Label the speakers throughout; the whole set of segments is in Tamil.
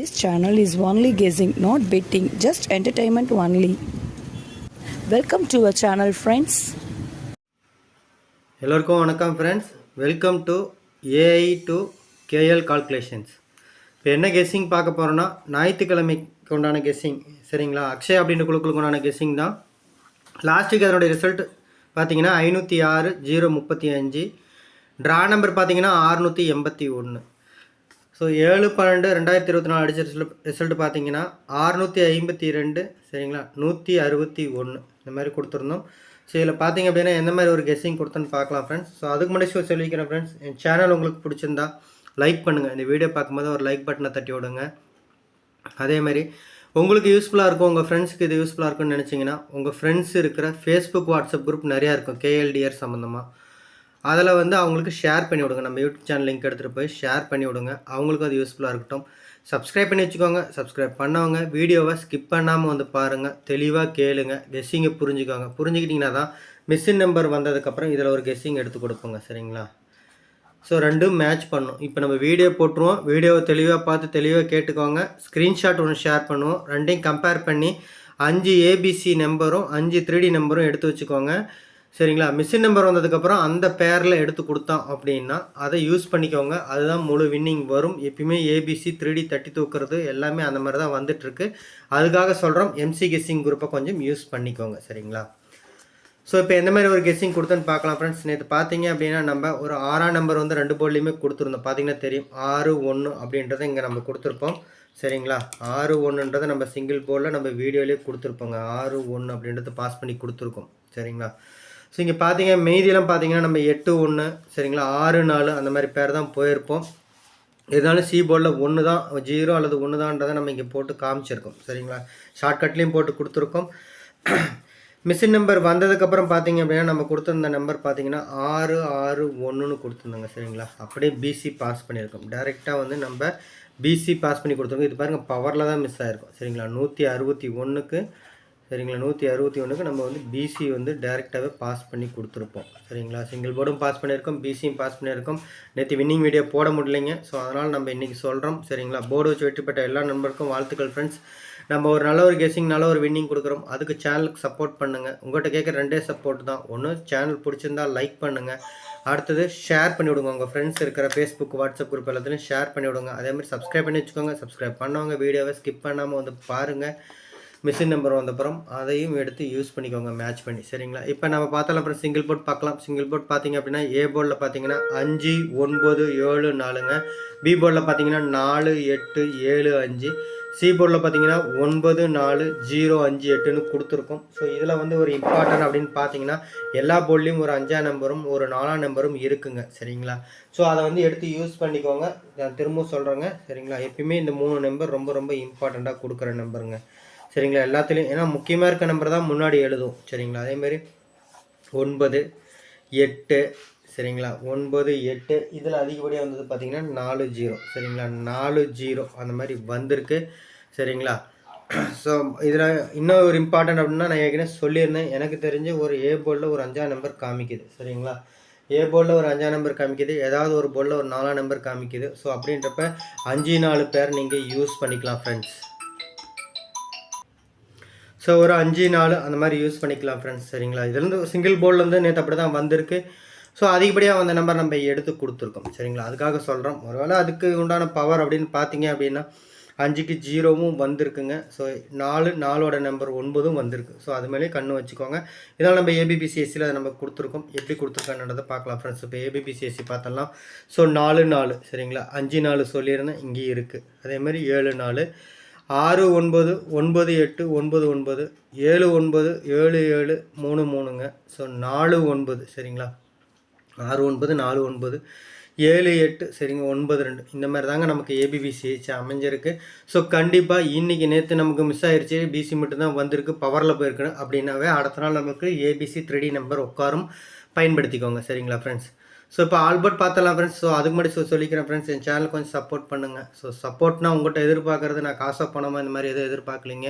Speaker 1: This channel is only guessing, not betting, just entertainment only. Welcome to a channel friends
Speaker 2: எல்லோருக்கும் வணக்கம் friends welcome to AI to KL calculations இப்போ என்ன கெஸ்ஸிங் பார்க்க போகிறோன்னா ஞாயிற்றுக்கிழமைக்கு உண்டான கெஸ்ஸிங் சரிங்களா? அக்ஷய் அப்படின்ற குழுக்களுக்கு உண்டான கெஸ்ஸிங் தான். லாஸ்ட்டுக்கு அதனுடைய ரிசல்ட் பார்த்தீங்கன்னா ஐநூற்றி ஆறு ஜீரோ முப்பத்தி அஞ்சு. ட்ரா நம்பர் பார்த்தீங்கன்னா ஆறுநூற்றி எண்பத்தி ஒன்று. ஸோ ஏழு பன்னெண்டு ரெண்டாயிரத்தி இருபத்தி நாலு அடிச்ச ரிசல்ட் ரிசல்ட் பார்த்தீங்கன்னா அறுநூற்றி ஐம்பத்தி ரெண்டு சரிங்களா? நூற்றி அறுபத்தி ஒன்று இந்த மாதிரி கொடுத்துருந்தோம். ஸோ இதில் பார்த்தீங்க அப்படின்னா எந்த மாதிரி ஒரு கெஸ்ஸிங் கொடுத்தோன்னு பார்க்கலாம் ஃப்ரெண்ட்ஸ் ஸோ அதுக்கு முன்னாடி ஷோ சொல்லிக்கிறேன் ஃப்ரெண்ட்ஸ் என் சேனல் உங்களுக்கு பிடிச்சிருந்தா லைக் பண்ணுங்கள் இந்த வீடியோ பார்க்கும்போது ஒரு லைக் பட்டனை தட்டி விடுங்க. அதே மாதிரி உங்களுக்கு யூஸ்ஃபுல்லாக இருக்கும் உங்கள் ஃப்ரெண்ட்ஸுக்கு இது யூஸ்ஃபுல்லாக இருக்கும்னு நினச்சிங்கன்னா உங்கள் ஃப்ரெண்ட்ஸ் இருக்கிற ஃபேஸ்புக் வாட்ஸ்அப் குரூப் நிறையா இருக்கும் கேஎல்டிஆர் சம்மந்தமாக அதில் வந்து அவங்களுக்கு ஷேர் பண்ணி விடுங்க. நம்ம யூடியூப் சேனல் லிங்க் எடுத்துகிட்டு போய் ஷேர் பண்ணி விடுங்க. அவங்களுக்கும் அது யூஸ்ஃபுல்லாக இருக்கட்டும். சப்ஸ்கிரைப் பண்ணி வச்சுக்கோங்க. சப்ஸ்கிரைப் பண்ணவங்க வீடியோவை ஸ்கிப் பண்ணாமல் வந்து பாருங்கள் தெளிவாக கேளுங்க. கெஸ்ஸிங்கை புரிஞ்சுக்கோங்க. புரிஞ்சுக்கிட்டிங்கன்னா தான் மிஸ்ஸின் நம்பர் வந்ததுக்கப்புறம் இதில் ஒரு கெஸ்ஸிங் எடுத்து கொடுப்போங்க. சரிங்களா? ஸோ ரெண்டும் மேட்ச் பண்ணும். இப்போ நம்ம வீடியோ போட்டுருவோம். வீடியோவை தெளிவாக பார்த்து தெளிவாக கேட்டுக்கோங்க. ஸ்க்ரீன்ஷாட் ஒன்று ஷேர் பண்ணுவோம். ரெண்டையும் கம்பேர் பண்ணி அஞ்சு ஏபிசி நம்பரும் அஞ்சு த்ரீடி நம்பரும் எடுத்து வச்சுக்கோங்க. சரிங்களா? மிஷின் நம்பர் வந்ததுக்கப்புறம் அந்த பேரில் எடுத்து கொடுத்தோம் அப்படின்னா அதை யூஸ் பண்ணிக்கோங்க. அதுதான் முழு வின்னிங் வரும். எப்பயுமே ஏபிசி த்ரீ டி தட்டி தூக்குறது எல்லாமே அந்த மாதிரி தான் வந்துட்டுருக்கு. அதுக்காக சொல்கிறோம் எம்சி கெஸ்ஸிங் குரூப்பை கொஞ்சம் யூஸ் பண்ணிக்கோங்க. சரிங்களா? ஸோ இப்போ எந்த மாதிரி ஒரு கெஸ்ஸிங் கொடுத்தோன்னு பார்க்கலாம் ஃப்ரெண்ட்ஸ் நேற்று பார்த்தீங்க அப்படின்னா நம்ம ஒரு ஆறாம் நம்பர் வந்து ரெண்டு போர்ட்லேயுமே கொடுத்துருந்தோம். பார்த்தீங்கன்னா தெரியும். ஆறு ஒன்று அப்படின்றத இங்கே நம்ம கொடுத்துருப்போம். சரிங்களா? ஆறு ஒன்றுன்றதை நம்ம சிங்கிள் போர்டில் நம்ம வீடியோலேயே கொடுத்துருப்போங்க. ஆறு ஒன்று அப்படின்றத பாஸ் பண்ணி கொடுத்துருக்கோம். சரிங்களா? ஸோ இங்கே பார்த்தீங்க மெய்தியெல்லாம் பார்த்தீங்கன்னா நம்ம எட்டு ஒன்று சரிங்களா? ஆறு நாலு அந்த மாதிரி பேர் தான் போயிருப்போம். இருந்தாலும் சி போர்டில் ஒன்று தான் ஜீரோ அல்லது ஒன்று தான்றதை நம்ம இங்கே போட்டு காமிச்சிருக்கோம் சரிங்களா? ஷார்ட்கட்லேயும் போட்டு கொடுத்துருக்கோம். மிஷின் நம்பர் வந்ததுக்கப்புறம் பார்த்தீங்க அப்படின்னா நம்ம கொடுத்துருந்த நம்பர் பார்த்தீங்கன்னா ஆறு ஆறு ஒன்றுன்னு கொடுத்துருந்தோங்க சரிங்களா? அப்படியே பிசி பாஸ் பண்ணியிருக்கோம். டைரெக்டாக வந்து நம்ம பிசி பாஸ் பண்ணி கொடுத்துருக்கோம். இது பாருங்கள் பவரில் தான் மிஸ் ஆகிருக்கும் சரிங்களா? நூற்றி அறுபத்தி ஒன்றுக்கு சரிங்களா? நூற்றி அறுபத்தி ஒன்றுக்கு நம்ம வந்து பிசி வந்து டேரெக்டாகவே பாஸ் பண்ணி கொடுத்துருப்போம். சரிங்களா? சிங்கிள் போர்டும் பாஸ் பண்ணியிருக்கோம் பிசியும் பாஸ் பண்ணியிருக்கோம். நேற்று வின்னிங் வீடியோ போட முடியலைங்க. ஸோ அதனால் நம்ம இன்றைக்கி சொல்கிறோம் சரிங்களா? போர்டு வச்சு வெற்றி பெற்ற எல்லா நண்பருக்கும் வாழ்த்துக்கள் ஃப்ரெண்ட்ஸ் நம்ம ஒரு நல்ல ஒரு கெஸிங் நல்ல ஒரு வின்னிங் கொடுக்குறோம். அதுக்கு சேனலுக்கு சப்போர்ட் பண்ணுங்கள் உங்கள்கிட்ட கேட்குற ரெண்டே சப்போர்ட் தான். ஒன்று சேனல் பிடிச்சிருந்தா லைக் பண்ணுங்கள் அடுத்தது ஷேர் பண்ணி விடுங்க. உங்கள் ஃப்ரெண்ட்ஸ் இருக்கிற ஃபேஸ்புக் வாட்ஸ்அப் குரூப் எல்லாத்துலையும் ஷேர் பண்ணி விடுங்க. அதே மாதிரி சப்ஸ்கிரைப் பண்ணி வச்சுக்கோங்க. சப்ஸ்கிரைப் பண்ணவங்க வீடியோவை ஸ்கிப் பண்ணாமல் வந்து பாருங்கள் மிஷின் நம்பர் வந்தப்புறம் அதையும் எடுத்து யூஸ் பண்ணிக்கோங்க மேட்ச் பண்ணி. சரிங்களா? இப்போ நம்ம பார்த்தாலும் அப்புறம் சிங்கிள் போர்ட் பார்க்கலாம். சிங்கிள் போர்ட் பார்த்தீங்க அப்படின்னா ஏ போர்டில் பார்த்தீங்கன்னா அஞ்சு ஒன்பது ஏழு நாலுங்க. பி போர்டில் பார்த்தீங்கன்னா நாலு எட்டு ஏழு அஞ்சு. சி போர்டில் பார்த்தீங்கன்னா ஒன்பது நாலு ஜீரோ அஞ்சு எட்டுன்னு கொடுத்துருக்கோம். ஸோ இதில் வந்து ஒரு இம்பார்ட்டன்ட் அப்படின்னு பார்த்தீங்கன்னா எல்லா போர்ட்லேயும் ஒரு அஞ்சாம் நம்பரும் ஒரு நாலாம் நம்பரும் இருக்குங்க. சரிங்களா? ஸோ அதை வந்து எடுத்து யூஸ் பண்ணிக்கோங்க. நான் திரும்பவும் சொல்கிறேங்க சரிங்களா? எப்பயுமே இந்த மூணு நம்பர் ரொம்ப ரொம்ப இம்பார்ட்டண்ட்டாக கொடுக்குற நம்பருங்க சரிங்களா? எல்லாத்துலேயும் ஏன்னா முக்கியமாக இருக்க நம்பர் தான் முன்னாடி எழுதும். சரிங்களா? அதேமாதிரி ஒன்பது எட்டு சரிங்களா? ஒன்பது எட்டு இதில் அதிகப்படியாக வந்தது பார்த்திங்கன்னா நாலு ஜீரோ. சரிங்களா? நாலு ஜீரோ. அந்த மாதிரி வந்திருக்கு. சரிங்களா? ஸோ இதில் இன்னும் ஒரு இம்பார்ட்டன்ட் அப்படின்னா நான் ஏற்கனவே சொல்லியிருந்தேன். எனக்கு தெரிஞ்ச ஒரு ஏ போர்டில் ஒரு அஞ்சாம் நம்பர் காமிக்குது. சரிங்களா? ஏ போர்டில் ஒரு அஞ்சாம் நம்பர் காமிக்குது. ஏதாவது ஒரு போர்டில் ஒரு நாலாம் நம்பர் காமிக்குது. ஸோ அப்படின்றப்ப அஞ்சு நாலு பேர் நீங்கள் யூஸ் பண்ணிக்கலாம் ஃப்ரெண்ட்ஸ் ஸோ ஒரு அஞ்சு நாலு அந்த மாதிரி யூஸ் பண்ணிக்கலாம் ஃப்ரெண்ட்ஸ் சரிங்களா? இதுலேருந்து சிங்கிள் போர்ட்லேருந்து நேற்று அப்படி தான் வந்திருக்கு. ஸோ அதிகப்படியாக வந்த நம்பர் நம்ம எடுத்து கொடுத்துருக்கோம் சரிங்களா? அதுக்காக சொல்கிறோம் ஒருவேளை அதுக்கு உண்டான பவர் அப்படின்னு பார்த்தீங்க அப்படின்னா அஞ்சுக்கு ஜீரோவும் வந்திருக்குங்க. ஸோ நாலு நாலோட நம்பர் ஒன்பதும் வந்திருக்கு. ஸோ அது மேலே கண்ணு வச்சுக்கோங்க. இதனால் நம்ம ஏபிபிசிஎஸ்சியில் அதை நம்ம கொடுத்துருக்கோம். எப்படி கொடுத்துருக்கான்றதை பார்க்கலாம் ஃப்ரெண்ட்ஸ் இப்போ ஏபிபிசிஎஸ்சி பார்த்தலாம். ஸோ நாலு நாலு சரிங்களா? அஞ்சு நாலு சொல்லியிருந்தேன். இங்கேயும் இருக்குது அதேமாதிரி ஏழு நாலு ஆறு ஒன்பது ஒன்பது எட்டு ஒன்பது ஒன்பது ஏழு ஒன்பது ஏழு ஏழு மூணு மூணுங்க. ஸோ நாலு ஒன்பது சரிங்களா? ஆறு ஒன்பது நாலு ஒன்பது ஏழு எட்டு சரிங்க ஒன்பது ரெண்டு. இந்த மாதிரி தாங்க நமக்கு ஏபிபிசிஹெச் அமைஞ்சிருக்கு. ஸோ கண்டிப்பாக இன்றைக்கி நேற்று நமக்கு மிஸ் ஆயிடுச்சு பிசி மட்டும்தான் வந்திருக்கு. பவரில் போயிருக்கணும் அப்படின்னாவே அடுத்த நாள் நமக்கு ஏபிசி த்ரீ நம்பர் உட்காரும். பயன்படுத்திக்கோங்க சரிங்களா ஃப்ரெண்ட்ஸ் ஸோ இப்போ ஆல்பர்ட் பார்த்தலாம் ஃப்ரெண்ட்ஸ் ஸோ அதுக்கு முன்னாடி ஸோ சொல்லிக்கிறேன் ஃப்ரெண்ட்ஸ் என் சேனல் கொஞ்சம் சப்போர்ட் பண்ணுங்கள் ஸோ சப்போர்ட்னா உங்கள்கிட்ட எதிர்பார்க்குறது நான் காசாக பணமாக இந்த மாதிரி எதுவும் எதிர்பார்க்கலிங்க.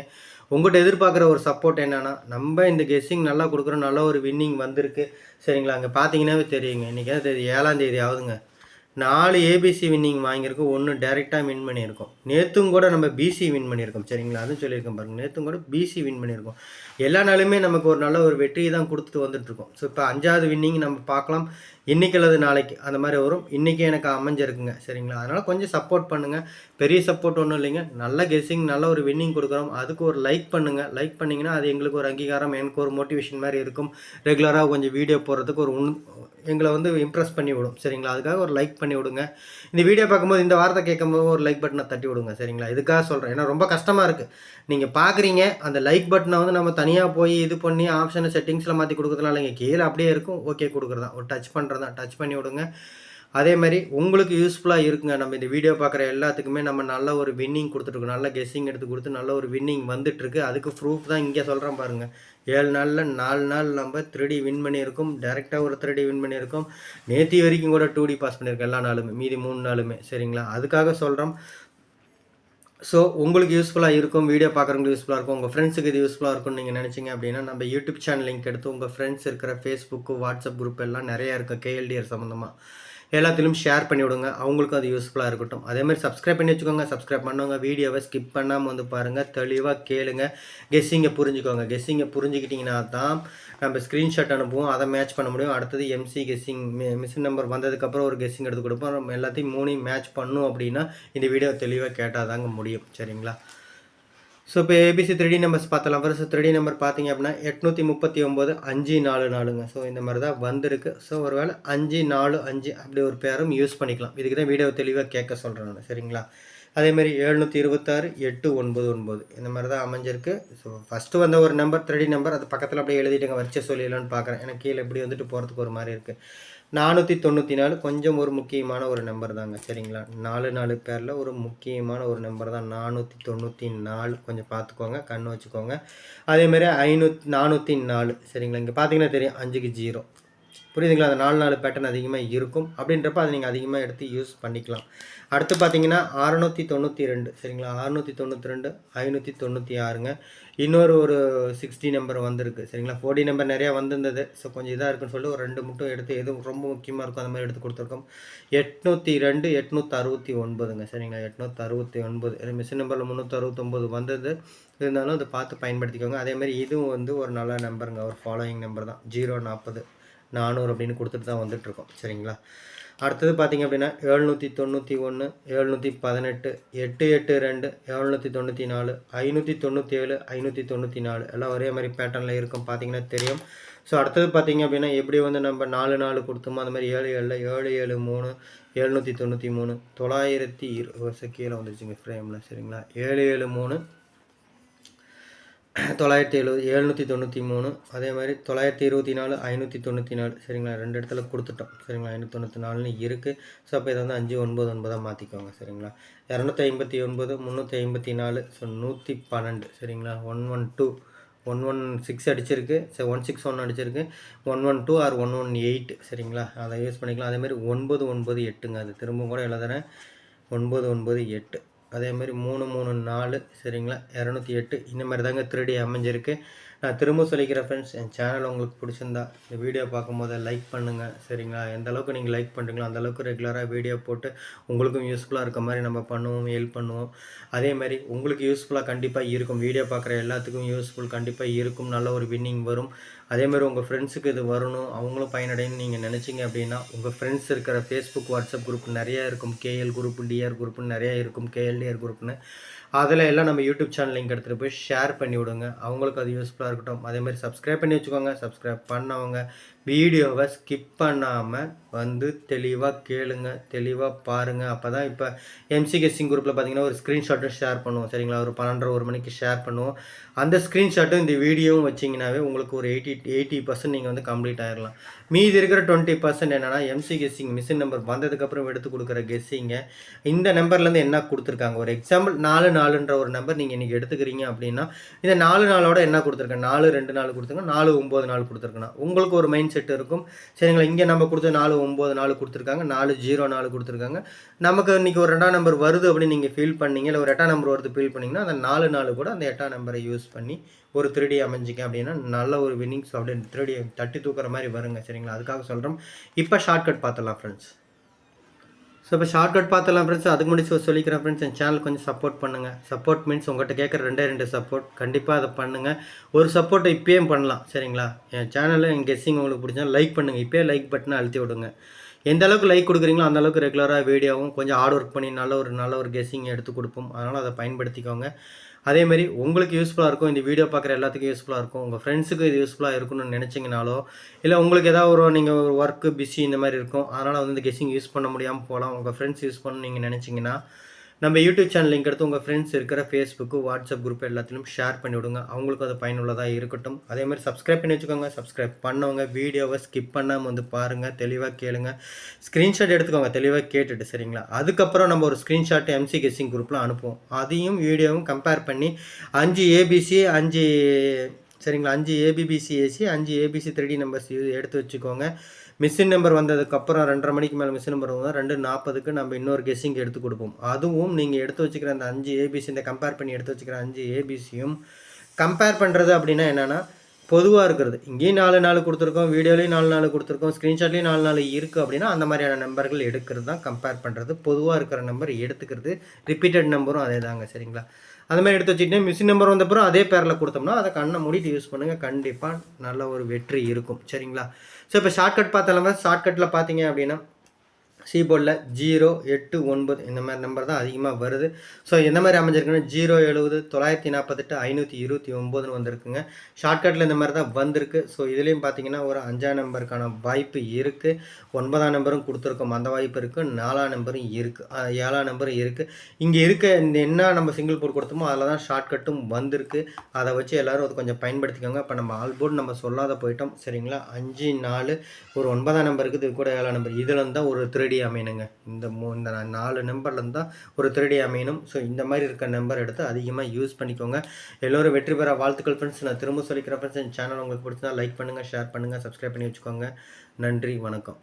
Speaker 2: உங்கள்கிட்ட எதிர்பார்க்குற ஒரு சப்போர்ட் என்னென்னா நம்ம இந்த கெஸ்ஸிங் நல்லா கொடுக்குறோம் நல்ல ஒரு வின்னிங் வந்திருக்கு. சரிங்களா அங்கே பார்த்தீங்கன்னாவே தெரியுங்க. இன்றைக்கி தேதி? ஏழாம் தேதி ஆகுதுங்க. நாலு ஏபிசி வின்னிங் வாங்கியிருக்கோம் ஒன்று டேரெக்டாக வின் பண்ணியிருக்கோம். நேற்றும் கூட நம்ம பிசி வின் பண்ணியிருக்கோம் சரிங்களா? அதுவும் சொல்லியிருக்கோம் பாருங்கள் நேற்றும் கூட பிசி வின் பண்ணியிருக்கோம். எல்லா நாளுமே நமக்கு ஒரு நல்ல ஒரு வெற்றியை தான் கொடுத்துட்டு வந்துட்டுருக்கோம். ஸோ இப்போ அஞ்சாவது வின்னிங் நம்ம பார்க்கலாம். இன்றைக்கி அல்லது நாளைக்கு அந்த மாதிரி வரும். இன்றைக்கி எனக்கு அமைஞ்சிருக்குங்க சரிங்களா? அதனால் கொஞ்சம் சப்போர்ட் பண்ணுங்கள் பெரிய சப்போர்ட் ஒன்றும் இல்லைங்க. நல்ல கெஸ்ஸிங் நல்ல ஒரு வின்னிங் கொடுக்குறோம். அதுக்கு ஒரு லைக் பண்ணுங்கள் லைக் பண்ணிங்கன்னா அது எங்களுக்கு ஒரு அங்கீகாரம் எனக்கு ஒரு மோட்டிவேஷன் மாதிரி இருக்கும். ரெகுலராக கொஞ்சம் வீடியோ போடுறதுக்கு ஒரு உன் எங்களை வந்து இம்ப்ரெஸ் பண்ணி விடும் சரிங்களா? அதுக்காக ஒரு லைக் பண்ணி விடுங்க. இந்த வீடியோ பார்க்கும்போது இந்த வார்த்தை கேட்கும்போது ஒரு லைக் பட்டனை தட்டி விடுங்க சரிங்களா? இதுக்காக சொல்கிறேன் ஏன்னா ரொம்ப கஷ்டமாக இருக்குது நீங்கள் பார்க்குறீங்க அந்த லைக் பட்டனை வந்து நம்ம தனியாக போய் இது பண்ணி ஆப்ஷனை செட்டிங்ஸில் மாற்றி கொடுக்குறதுனால இங்கே கீழே அப்படியே இருக்கும். ஓகே கொடுக்குறதா ஒரு டச் பண்ணுறதான் டச் பண்ணி விடுங்க. அதே மாதிரி உங்களுக்கு யூஸ்ஃபுல்லாக இருக்குங்க. நம்ம இந்த வீடியோ பார்க்குற எல்லாத்துக்குமே நம்ம நல்ல ஒரு வின்னிங் கொடுத்துட்ருக்கோம் நல்ல கெஸ்ஸிங் எடுத்து கொடுத்து நல்ல ஒரு வின்னிங் வந்துட்டுருக்கு. அதுக்கு ப்ரூஃப் தான் இங்கே சொல்கிறேன் பாருங்கள் ஏழு நாளில் நாலு நாள் நம்ம த்ரீடி வின் பண்ணியிருக்கோம். டேரெக்டாக ஒரு த்ரீடி வின் பண்ணியிருக்கோம். நேத்தி வரைக்கும் கூட டூ டி பாஸ் பண்ணியிருக்கோம் எல்லா நாளுமே. மீதி மூணு நாளுமே. சரிங்களா? அதுக்காக சொல்கிறோம் ஸோ உங்களுக்கு யூஸ்ஃபுல்லாக இருக்கும். வீடியோ பார்க்குறவங்களுக்கு யூஸ்ஃபுல்லாக இருக்கும். உங்கள் ஃப்ரெண்ட்ஸுக்கு இது யூஸ்ஃபுல்லாக இருக்கும்னு நீங்கள் நினச்சிங்க அப்படின்னா நம்ம யூடியூப் சேனல் லிங்க் எடுத்து உங்கள் ஃப்ரெண்ட்ஸ் இருக்கிற ஃபேஸ்புக்கு வாட்ஸ்அப் குரூப் எல்லாம் நிறையா இருக்குது கேஎல்டிஆர் சம்மந்தமாக எல்லாத்திலும் ஷேர் பண்ணி விடுங்க. அவங்களுக்கும் அது யூஸ்ஃபுல்லாக இருக்கட்டும். அதே மாதிரி சப்ஸ்கிரைப் பண்ணி வச்சுக்கோங்க. சப்ஸ்கிரைப் பண்ணவங்க வீடியோவை ஸ்கிப் பண்ணாமல் வந்து பாருங்கள் தெளிவாக கேளுங்க. கெஸ்ஸிங்கை புரிஞ்சுக்கோங்க. கெஸ்ஸிங்கை புரிஞ்சுக்கிட்டிங்கன்னா தான் நம்ம ஸ்க்ரீன்ஷாட் அனுப்புவோம். அதை மேட்ச் பண்ண முடியும். அடுத்தது எம்சி கெஸ்ஸிங் மிஷின் நம்பர் வந்ததுக்கப்புறம் ஒரு கெஸ்ஸிங் எடுத்து கொடுப்போம். நம்ம எல்லாத்தையும் மூணையும் மேட்ச் பண்ணும் அப்படின்னா இந்த வீடியோ தெளிவாக கேட்டால் தாங்க முடியும். சரிங்களா? ஸோ இப்போ ஏபிசி த்ரீ நம்பர்ஸ் பார்த்தலாம். ஃபர்ஸ்ட் த்ரீ நம்பர் பார்த்தீங்க அப்படின்னா எட்நூற்றி முப்பத்தி ஒம்பது அஞ்சு நாலு நாலுங்க ஸோ இந்த மாதிரி தான் வந்திருக்கு. ஸோ ஒரு வேளை அஞ்சு நாலு அஞ்சு அப்படி ஒரு பேரும் யூஸ் பண்ணிக்கலாம். இதுக்கு தான் வீடியோ தெளிவாக கேட்க சொல்கிறேன் நான். சரிங்களா? அதேமாதிரி எழுநூற்றி இருபத்தாறு எட்டு ஒன்பது ஒன்பது. இந்த மாதிரி தான் அமைஞ்சிருக்கு. ஸோ ஃபஸ்ட்டு வந்த ஒரு நம்பர் த்ரீ நம்பர் அது பக்கத்தில் அப்படியே எழுதிட்டுங்க வரிச்சை சொல்லிடலான்னு பார்க்குறேன். எனக்கு கீழே இப்படி வந்துட்டு போகிறதுக்கு ஒரு மாதிரி இருக்குது நானூற்றி தொண்ணூற்றி நாலு கொஞ்சம் ஒரு முக்கியமான ஒரு நம்பர் தாங்க சரிங்களா? நாலு நாலு பேரில் ஒரு முக்கியமான ஒரு நம்பர் தான். நானூற்றி தொண்ணூற்றி நாலு கொஞ்சம் பார்த்துக்கோங்க கண் வச்சுக்கோங்க. அதேமாதிரி ஐநூத் நானூற்றி நாலு சரிங்களா? இங்கே பார்த்தீங்கன்னா தெரியும் அஞ்சுக்கு ஜீரோ. புரியுதுங்களா? அந்த நாலு நாலு பேட்டர்ன் அதிகமாக இருக்கும். அப்படின்றப்ப அதை நீங்கள் அதிகமாக எடுத்து யூஸ் பண்ணிக்கலாம். அடுத்து பார்த்தீங்கன்னா அறநூற்றி தொண்ணூற்றி ரெண்டு. சரிங்களா? அறநூற்றி தொண்ணூற்றி ரெண்டு ஐநூற்றி தொண்ணூற்றி ஆறுங்க. இன்னொரு ஒரு சிக்ஸ்டி நம்பர் வந்திருக்கு. சரிங்களா? ஃபோர்டி நம்பர் நிறையா வந்திருந்தது. ஸோ கொஞ்சம் இதாக இருக்குன்னு சொல்லி ஒரு ரெண்டு மட்டும் எடுத்து எதுவும் ரொம்ப முக்கியமாக இருக்கும் அந்த மாதிரி எடுத்து கொடுத்துருக்கோம். எட்நூற்றி ரெண்டு எட்நூற்றி அறுபத்தி ஒன்பதுங்க. சரிங்களா? எட்நூற்றி அறுபத்தி ஒன்பது. மிஷின் நம்பரில் முந்நூற்றி அறுபத்தொம்போது வந்தது. இருந்தாலும் அதை பார்த்து பயன்படுத்திக்கோங்க. அதேமாதிரி இதுவும் வந்து ஒரு நல்ல நம்பருங்க ஒரு ஃபாலோயிங் நம்பர் தான். ஜீரோ நாற்பது. நானூறு அப்படின்னு கொடுத்துட்டு தான் வந்துட்டுருக்கோம். சரிங்களா? அடுத்தது பார்த்திங்க அப்படின்னா எழுநூற்றி தொண்ணூற்றி ஒன்று எழுநூற்றி பதினெட்டு எட்டு எட்டு ரெண்டு எழுநூற்றி தொண்ணூற்றி நாலு ஐநூற்றி தொண்ணூற்றி ஏழு ஐநூற்றி தொண்ணூற்றி நாலு. எல்லாம் ஒரே மாதிரி பேட்டர்னில் இருக்கும் பார்த்தீங்கன்னா தெரியும். ஸோ அடுத்தது பார்த்திங்க அப்படின்னா எப்படி வந்து நம்ம நாலு நாலு கொடுத்தோமோ அந்த மாதிரி ஏழு ஏழில் ஏழு ஏழு மூணு எழுநூற்றி தொண்ணூற்றி மூணு தொள்ளாயிரத்தி இருபது கீழே வந்துருச்சுங்க ஃப்ரேமில் சரிங்களா? ஏழு ஏழு மூணு தொள்ளாயிரத்தி எழுபது எழுநூற்றி தொண்ணூற்றி மூணு அதே மாதிரி தொள்ளாயிரத்தி இருபத்தி நாலு ஐநூற்றி தொண்ணூற்றி நாலு. சரிங்களா? ரெண்டு இடத்துல கொடுத்துட்டோம். சரிங்களா? ஐநூற்றி தொண்ணூற்றி நாலுன்னு இருக்குது ஸோ அப்போ இதை வந்து அஞ்சு ஒன்பது ஒன்பதாக மாற்றிக்கோங்க சரிங்களா? இரநூத்தி ஐம்பத்தி ஒன்பது முந்நூற்றி ஐம்பத்தி நாலு ஸோ நூற்றி பன்னெண்டு. சரிங்களா? One one two one one six அடிச்சிருக்கு. சரி ஒன் சிக்ஸ் ஒன் அடிச்சிருக்கு. One one two or one one eight சரிங்களா? அதை யூஸ் பண்ணிக்கலாம். அதேமாதிரி ஒன்பது ஒன்பது எட்டுங்க. அது திரும்ப கூட எழுதுறேன். ஒன்பது ஒன்பது எட்டு. அதே மாதிரி மூணு மூணு நாலு சரிங்களா? இரநூத்தி எட்டு. இந்த மாதிரி தாங்க திருடி அமைஞ்சிருக்கு. நான் திரும்ப சொல்லிக்கிறேன் ஃப்ரெண்ட்ஸ் என் சேனல் உங்களுக்கு பிடிச்சிருந்தா இந்த வீடியோ பார்க்கும்போது லைக் பண்ணுங்கள் சரிங்களா? எந்த அளவுக்கு நீங்கள் லைக் பண்ணுறீங்களோ அந்த அளவுக்கு ரெகுலராக வீடியோ போட்டு உங்களுக்கும் யூஸ்ஃபுல்லாக இருக்க மாதிரி நம்ம பண்ணுவோம் ஹெல்ப் பண்ணுவோம். அதே மாதிரி உங்களுக்கு யூஸ்ஃபுல்லாக கண்டிப்பாக இருக்கும். வீடியோ பார்க்குற எல்லாத்துக்கும் யூஸ்ஃபுல் கண்டிப்பாக இருக்கும். நல்ல ஒரு வின்னிங் வரும். அதே மாதிரி உங்கள் ஃப்ரெண்ட்ஸுக்கு இது வரணும் அவங்களும் பயனடைன்னு நீங்கள் நினச்சிங்க அப்படின்னா உங்கள் ஃப்ரெண்ட்ஸ் இருக்கிற ஃபேஸ்புக் வாட்ஸ்அப் குரூப் நிறையா இருக்கும். கேஎல் குரூப் டிஆர் குரூப்னு நிறையா இருக்கும். கேஎல்டிஆர் குரூப்னு அதில் எல்லாம் நம்ம யூடியூப் சேனல் லிங்க் எடுத்துகிட்டு போய் ஷேர் பண்ணி விடுங்க அவங்களுக்கு அது யூஸ்ஃபுல்லாக இருக்கட்டும். அதே மாதிரி சப்ஸ்கிரைப் பண்ணி வச்சுக்கோங்க. சப்ஸ்கிரைப் பண்ணவங்க வீடியோவை ஸ்கிப் பண்ணாமல் வந்து தெளிவாக கேளுங்க தெளிவாக பாருங்கள் அப்போ தான் இப்போ எம்சி கெஸ்டிங் குரூப்பில் பார்த்தீங்கன்னா ஒரு ஸ்க்ரீன்ஷாட்டும் ஷேர் பண்ணுவோம் சரிங்களா? ஒரு பன்னெண்டரை ஒரு மணிக்கு ஷேர் பண்ணுவோம். அந்த ஸ்க்ரீன்ஷாட்டும் இந்த வீடியோவும் வச்சிங்கனாவே உங்களுக்கு ஒரு எயிட்டி எயிட்டி பர்சன்ட் நீங்கள் வந்து கம்ப்ளீட் ஆகிடலாம் மீதி இருக்கிற டுவெண்ட்டி பர்சன்ட் என்னென்னா எம்சி கெஸ்ஸிங் மிஷின் நம்பர் வந்ததுக்கப்புறம் எடுத்து கொடுக்குற கெஸ்ஸிங்க இந்த நம்பர்லேருந்து என்ன கொடுத்துருக்காங்க? ஒரு எக்ஸாம்பிள் நாலு நாலுன்ற ஒரு நம்பர் நீங்கள் இன்றைக்கி எடுத்துக்கிறீங்க அப்படின்னா இந்த நாலு நாளோட என்ன கொடுத்துருக்கேன்? நாலு ரெண்டு நாள் கொடுத்துருங்க நாலு ஒம்பது நாள் கொடுத்துருக்கணும் உங்களுக்கு ஒரு மைண்ட் செட் இருக்கும். சரிங்களா? இங்கே நம்ம கொடுத்த நாலு ஒம்பது நாள் கொடுத்துருக்காங்க. நாலு ஜீரோ நாலு கொடுத்துருக்காங்க. நமக்கு இன்றைக்கி ஒரு ரெண்டாம் நம்பர் வருது அப்படின்னு நீங்கள் ஃபீல் பண்ணீங்க இல்லை ஒரு எட்டாம் நம்பர் வருது ஃபீல் பண்ணிங்கன்னா அந்த நாலு நாலு கூட அந்த எட்டாம் நம்பரை யூஸ் பண்ணி ஒரு திருடி அமைஞ்சிக்க அப்படின்னா நல்ல ஒரு வின்னிங்ஸ் அப்படின்னு திருடி தட்டி தூக்குற மாதிரி வருங்க. சரிங்களா? அதுக்காக சொல்கிறோம் இப்போ ஷார்ட்கட் பார்த்துடலாம் ஃப்ரெண்ட்ஸ் ஸோ இப்போ ஷார்ட்கட் பார்த்தலாம் ஃப்ரெண்ட்ஸ் அதுக்கு முன்னாடி சொல்லிக்கிறேன் ஃப்ரெண்ட்ஸ் என் சேனல் கொஞ்சம் சப்போர்ட் பண்ணுங்கள் சப்போர்ட் மீன்ஸ் உங்கள்கிட்ட கேட்குற ரெண்டே ரெண்டு சப்போர்ட் கண்டிப்பாக அதை பண்ணுங்கள் ஒரு சப்போர்ட்டை இப்பயும் பண்ணலாம் சரிங்களா? என் சேனலில் என் கெஸ்ஸிங் உங்களுக்கு பிடிச்சா லைக் பண்ணுங்கள் இப்போயே லைக் பட்டனை அழுத்தி விடுங்க. எந்த அளவுக்கு லைக் கொடுக்குறீங்களோ அந்த அளவுக்கு ரெகுலராக வீடியோவும் கொஞ்சம் ஹார்ட் ஒர்க் பண்ணி நல்ல ஒரு நல்ல ஒரு கெஸ்ஸிங் எடுத்து கொடுப்போம். அதனால் அதை பயன்படுத்திக்கோங்க. அதேமாரி உங்களுக்கு யூஸ்ஃபுல்லாக இருக்கும் இந்த வீடியோ பார்க்குற எல்லாத்துக்கும் யூஸ்ஃபுல்லாக இருக்கும். உங்கள் ஃப்ரெண்ட்ஸுக்கு இது யூஸ்ஃபுல்லாக இருக்கணும்னு நினச்சிங்கனாலோ இல்லை உங்களுக்கு ஏதாவது ஒரு நீங்கள் ஒரு ஒர்க்கு பிஸி இந்த மாதிரி இருக்கும் அதனால் வந்து இந்த கெஸ்ஸிங் யூஸ் பண்ண முடியாமல் போகலாம். உங்கள் ஃப்ரெண்ட்ஸ் யூஸ் பண்ணணும் நீங்கள் நினச்சிங்கன்னா நம்ம யூடியூப் சேனல் லிங்க் எடுத்து உங்கள் ஃப்ரெண்ட்ஸ் இருக்கிற ஃபேஸ்புக்கு வாட்ஸ்அப் குரூப் எல்லாத்திலும் ஷேர் பண்ணி விடுங்க. அவங்களுக்கும் அது பயனுள்ளதாக இருக்கட்டும். அதே மாதிரி சப்ஸ்கிரைப் பண்ணி வச்சுக்கோங்க. சப்ஸ்கிரைப் பண்ணவங்க வீடியோவை ஸ்கிப் பண்ணாமல் வந்து பாருங்கள் தெளிவாக கேளுங்க. ஸ்க்ரீன்ஷாட் எடுத்துக்கோங்க. தெளிவாக கேட்டுட்டு சரிங்களா? அதுக்கப்புறம் நம்ம ஒரு ஸ்க்ரீன்ஷாட் எம்சி கெஸ்ஸிங் குரூப்பில் அனுப்புவோம். அதையும் வீடியோவும் கம்பேர் பண்ணி அஞ்சு ஏபிசி அஞ்சு சரிங்களா? அஞ்சு ஏபிபிசி ஏசி அஞ்சு ஏபிசி த்ரீ நம்பர்ஸ் எடுத்து வச்சுக்கோங்க. மிஷின் நம்பர் வந்ததுக்கப்புறம் ரெண்டரை மணிக்கு மேலே மிஷின் நம்பர் வந்தால் ரெண்டு நாற்பதுக்கு நம்ம இன்னொரு கெஸ்ஸிங் எடுத்து கொடுப்போம். அதுவும் நீங்கள் எடுத்து வச்சுக்கிற அந்த அஞ்சு ஏபிசி இந்த கம்பேர் பண்ணி எடுத்து வச்சுக்கிற அஞ்சு ஏபிசியும் கம்பேர் பண்ணுறது அப்படின்னா என்னென்னா பொதுவாக இருக்கிறது. இங்கேயும் நாலு நாள் கொடுத்துருக்கோம் வீடியோலேயும் நாலு நாள் கொடுத்துருக்கோம் ஸ்க்ரீன்ஷாட்லேயும் நாலு நாள் இருக்குது அப்படின்னா அந்த மாதிரியான நம்பர்கள் எடுக்கிறது தான் கம்பேர் பண்ணுறது பொதுவாக இருக்கிற நம்பர் எடுத்துக்கிறது ரிப்பீட்டட் நம்பரும் அதே தாங்க சரிங்களா? அந்த மாதிரி எடுத்து வச்சுக்கிட்டே மிஷின் நம்பர் வந்தப்பறம் அதே பேரில் கொடுத்தோம்னா அதை கண்ணை மூடிட்டு யூஸ் பண்ணுங்கள் கண்டிப்பாக நல்ல ஒரு வெற்றி இருக்கும் சரிங்களா? ஸோ இப்போ ஷார்ட்கட் பார்த்தாலும் ஷார்ட்கட்டில் பார்த்தீங்க அப்படின்னா சீபோர்டில் ஜீரோ எட்டு ஒன்பது இந்த மாதிரி நம்பர் தான் அதிகமாக வருது. ஸோ எந்த மாதிரி அமைஞ்சிருக்குன்னா ஜீரோ எழுபது தொள்ளாயிரத்தி நாற்பத்தெட்டு ஐநூற்றி இருபத்தி ஒம்போதுன்னு வந்திருக்குங்க. ஷார்ட்கட்டில் இந்த மாதிரி தான் வந்திருக்கு. ஸோ இதுலேயும் பார்த்தீங்கன்னா ஒரு அஞ்சாம் நம்பருக்கான வாய்ப்பு இருக்குது ஒன்பதாம் நம்பரும் கொடுத்துருக்கோம். அந்த வாய்ப்பு இருக்குது நாலாம் நம்பரும் இருக்குது ஏழாம் நம்பரும் இருக்குது இங்கே இருக்க இந்த என்ன நம்ம சிங்கிள் போர்டு கொடுத்தோமோ அதில் தான் ஷார்ட்கட்டும் வந்திருக்கு. அதை வச்சு எல்லோரும் அது கொஞ்சம் பயன்படுத்திக்கோங்க. இப்போ நம்ம ஆல் போர்டு நம்ம சொல்லாத போயிட்டோம். சரிங்களா? அஞ்சு நாலு ஒரு ஒன்பதாம் நம்பர் இருக்குது இது கூட ஏழாம் நம்பர் இதில் தான் ஒரு திருடி அமையணுங்க. இந்த மூ இந்த நாலு நம்பர்லேருந்து தான் ஒரு திருடி அமையணும். ஸோ இந்த மாதிரி இருக்க நம்பர் எடுத்து அதிகமாக யூஸ் பண்ணிக்கோங்க. எல்லோரும் வெற்றி பெற வாழ்த்துக்கள் ஃப்ரெண்ட்ஸ் நான் திரும்ப சொல்லிக்கிறேன் ஃப்ரெண்ட்ஸ் என் சேனல் உங்களுக்கு பிடிச்சா லைக் பண்ணுங்கள் ஷேர் பண்ணுங்கள் சப்ஸ்கிரைப் பண்ணி வச்சுக்கோங்க. நன்றி வணக்கம்.